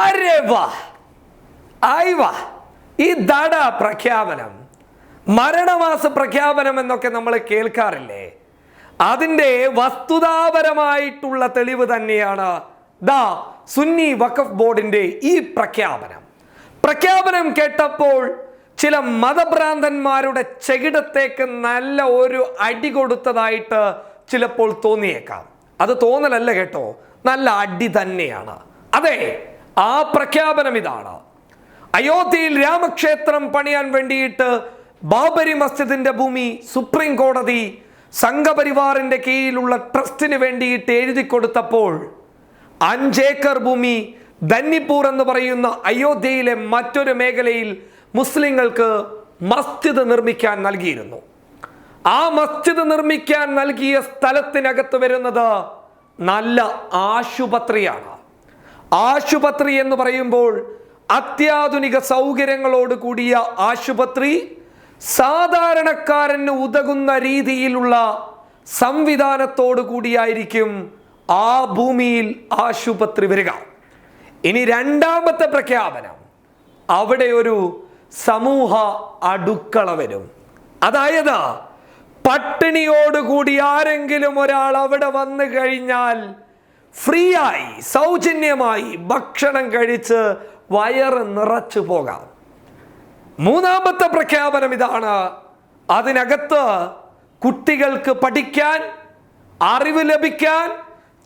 അരെ വാ? ആയി വാ. ഈ ദട പ്രഖ്യാപനം മരണമാസ പ്രഖ്യാപനം എന്നൊക്കെ നമ്മൾ കേൾക്കാറില്ലേ? അതിന്റെ വസ്തുതാപരമായിട്ടുള്ള തെളിവ് തന്നെയാണ് ദ സുന്നി വഖഫ് ബോർഡിന്റെ ഈ പ്രഖ്യാപനം. പ്രഖ്യാപനം കേട്ടപ്പോൾ ചില മതഭ്രാന്തന്മാരുടെ ചെകിടത്തേക്ക് നല്ല ഒരു അടി കൊടുത്തതായിട്ട് ചിലപ്പോൾ തോന്നിയേക്കാം. അത് തോന്നലല്ല കേട്ടോ. നല്ല അടി തന്നെയാണ്. അതെ ആ പ്രഖ്യാപനം ഇതാണ്. അയോധ്യയിൽ രാമക്ഷേത്രം പണിയാൻ വേണ്ടിയിട്ട് ബാബരി മസ്ജിദിന്റെ ഭൂമി സുപ്രീം കോടതി സംഘപരിവാറിന്റെ കീഴിലുള്ള ട്രസ്റ്റിന് വേണ്ടിയിട്ട് എഴുതി കൊടുത്തപ്പോൾ അഞ്ചേക്കർ ഭൂമി ധന്നിപ്പൂർ എന്ന് പറയുന്ന അയോധ്യയിലെ മറ്റൊരു മേഖലയിൽ മുസ്ലിങ്ങൾക്ക് മസ്ജിദ് നിർമ്മിക്കാൻ നൽകിയിരുന്നു. ആ മസ്ജിദ് നിർമ്മിക്കാൻ നൽകിയ സ്ഥലത്തിനകത്ത് വരുന്നത് നല്ല ആശുപത്രിയാണ്. ആശുപത്രി എന്ന് പറയുമ്പോൾ അത്യാധുനിക സൗകര്യങ്ങളോട് കൂടിയ ആശുപത്രി സാധാരണക്കാരന് ഉതകുന്ന രീതിയിലുള്ള സംവിധാനത്തോടു കൂടിയായിരിക്കും ആ ഭൂമിയിൽ ആശുപത്രി വരിക. ഇനി രണ്ടാമത്തെ പ്രഖ്യാപനം. അവിടെ ഒരു സമൂഹ അടുക്കള വരും. അതായത് പട്ടിണിയോടുകൂടി ആരെങ്കിലും ഒരാൾ അവിടെ വന്നു കഴിഞ്ഞാൽ ഫ്രീ ആയി സൗജന്യമായി ഭക്ഷണം കഴിച്ച് വയറ് നിറച്ചു പോകാം. മൂന്നാമത്തെ പ്രഖ്യാപനം ഇതാണ്. അതിനകത്ത് കുട്ടികൾക്ക് പഠിക്കാൻ അറിവ് ലഭിക്കാൻ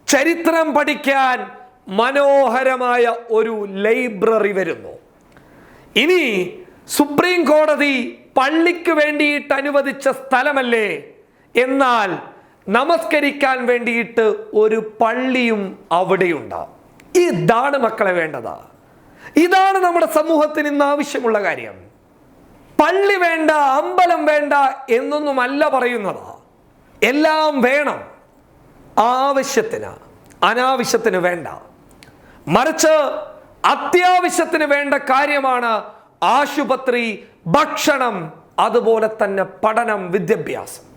ചരിത്രം പഠിക്കാൻ മനോഹരമായ ഒരു ലൈബ്രറി വരുന്നു. ഇനി സുപ്രീം കോടതി പള്ളിക്ക് വേണ്ടിയിട്ട് അനുവദിച്ച സ്ഥലമല്ലേ? എന്നാൽ നമസ്കരിക്കാൻ വേണ്ടിയിട്ട് ഒരു പള്ളിയും അവിടെയുണ്ട് ഇതാണ് മക്കളെ വേണ്ടത്. ഇതാണ് നമ്മുടെ സമൂഹത്തിന് ഇന്ന് ആവശ്യമുള്ള കാര്യം. പള്ളി വേണ്ട അമ്പലം വേണ്ട എന്നൊന്നുമല്ല പറയുന്നത്. എല്ലാം വേണം. ആവശ്യത്തിന് അനാവശ്യത്തിന് വേണ്ട. മറിച്ച് അത്യാവശ്യത്തിന് വേണ്ട കാര്യമാണ് ആശുപത്രി ഭക്ഷണം അതുപോലെ തന്നെ പഠനം വിദ്യാഭ്യാസം.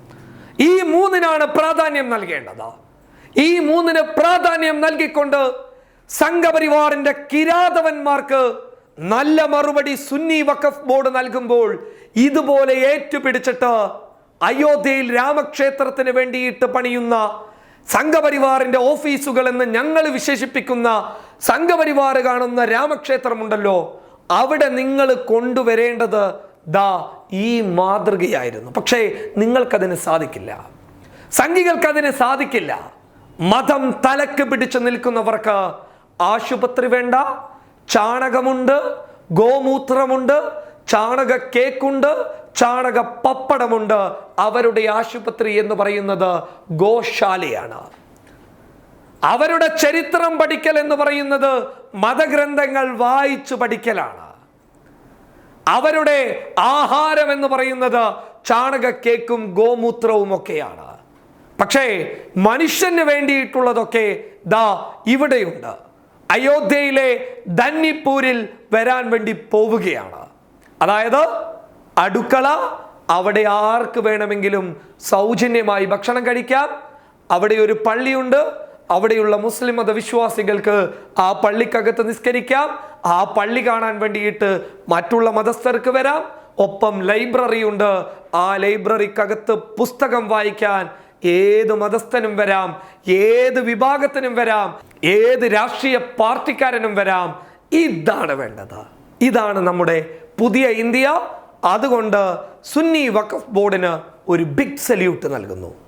ഈ മൂന്നിനാണ് പ്രാധാന്യം നൽകേണ്ടത്. ഈ മൂന്നിന് പ്രാധാന്യം നൽകിക്കൊണ്ട് സംഘപരിവാറിന്റെ കിരാതവന്മാർക്ക് നല്ല മറുപടി സുന്നി വഖഫ് ബോർഡ് നൽകുമ്പോൾ ഇതുപോലെ ഏറ്റുപിടിച്ചിട്ട് അയോധ്യയിൽ രാമക്ഷേത്രത്തിന് വേണ്ടിയിട്ട് പണിയുന്ന സംഘപരിവാറിന്റെ ഓഫീസുകൾ എന്ന് ഞങ്ങൾ വിശേഷിപ്പിക്കുന്ന സംഘപരിവാർ കാണുന്ന രാമക്ഷേത്രമുണ്ടല്ലോ അവിടെ നിങ്ങൾ കൊണ്ടുവരേണ്ടത് ദാ ഈ മാതൃകയായിരുന്നു. പക്ഷേ നിങ്ങൾക്കതിന് സാധിക്കില്ല. സംഘികൾക്കതിന് സാധിക്കില്ല. മതം തലക്ക് പിടിച്ചു നിൽക്കുന്നവർക്ക് ആശുപത്രി വേണ്ട ചാണകമുണ്ട് ഗോമൂത്രമുണ്ട് ചാണക കേക്കുണ്ട് ചാണക പപ്പടമുണ്ട്. അവരുടെ ആശുപത്രി എന്ന് പറയുന്നത് ഗോശാലയാണ്. അവരുടെ ചരിത്രം പഠിക്കൽ എന്ന് പറയുന്നത് മതഗ്രന്ഥങ്ങൾ വായിച്ചു പഠിക്കലാണ്. അവരുടെ ആഹാരം എന്ന് പറയുന്നത് ചാണക കേക്കും ഗോമൂത്രവും ഒക്കെയാണ്. പക്ഷേ മനുഷ്യന് വേണ്ടിയിട്ടുള്ളതൊക്കെ ദാ ഇവിടെയുണ്ട്. അയോധ്യയിലെ ധന്നിപ്പൂരിൽ വരാൻ വേണ്ടി പോവുകയാണ്. അതായത് അടുക്കള അവിടെ ആർക്ക് വേണമെങ്കിലും സൗജന്യമായി ഭക്ഷണം കഴിക്കാം. അവിടെ ഒരു പള്ളിയുണ്ട്. അവിടെയുള്ള മുസ്ലിം മതവിശ്വാസികൾക്ക് ആ പള്ളിക്കകത്ത് നിസ്കരിക്കാം. ആ പള്ളി കാണാൻ വേണ്ടിയിട്ട് മറ്റുള്ള മതസ്ഥർക്ക് വരാം. ഒപ്പം ലൈബ്രറി ഉണ്ട്. ആ ലൈബ്രറിക്കകത്ത് പുസ്തകം വായിക്കാൻ ഏത് മതസ്ഥനും വരാം. ഏത് വിഭാഗത്തിനും വരാം. ഏത് രാഷ്ട്രീയ പാർട്ടിക്കാരനും വരാം. ഇതാണ് വേണ്ടത്. ഇതാണ് നമ്മുടെ പുതിയ ഇന്ത്യ. അതുകൊണ്ട് സുന്നി വഖഫ് ബോർഡിന് ഒരു ബിഗ് സല്യൂട്ട് നൽകുന്നു.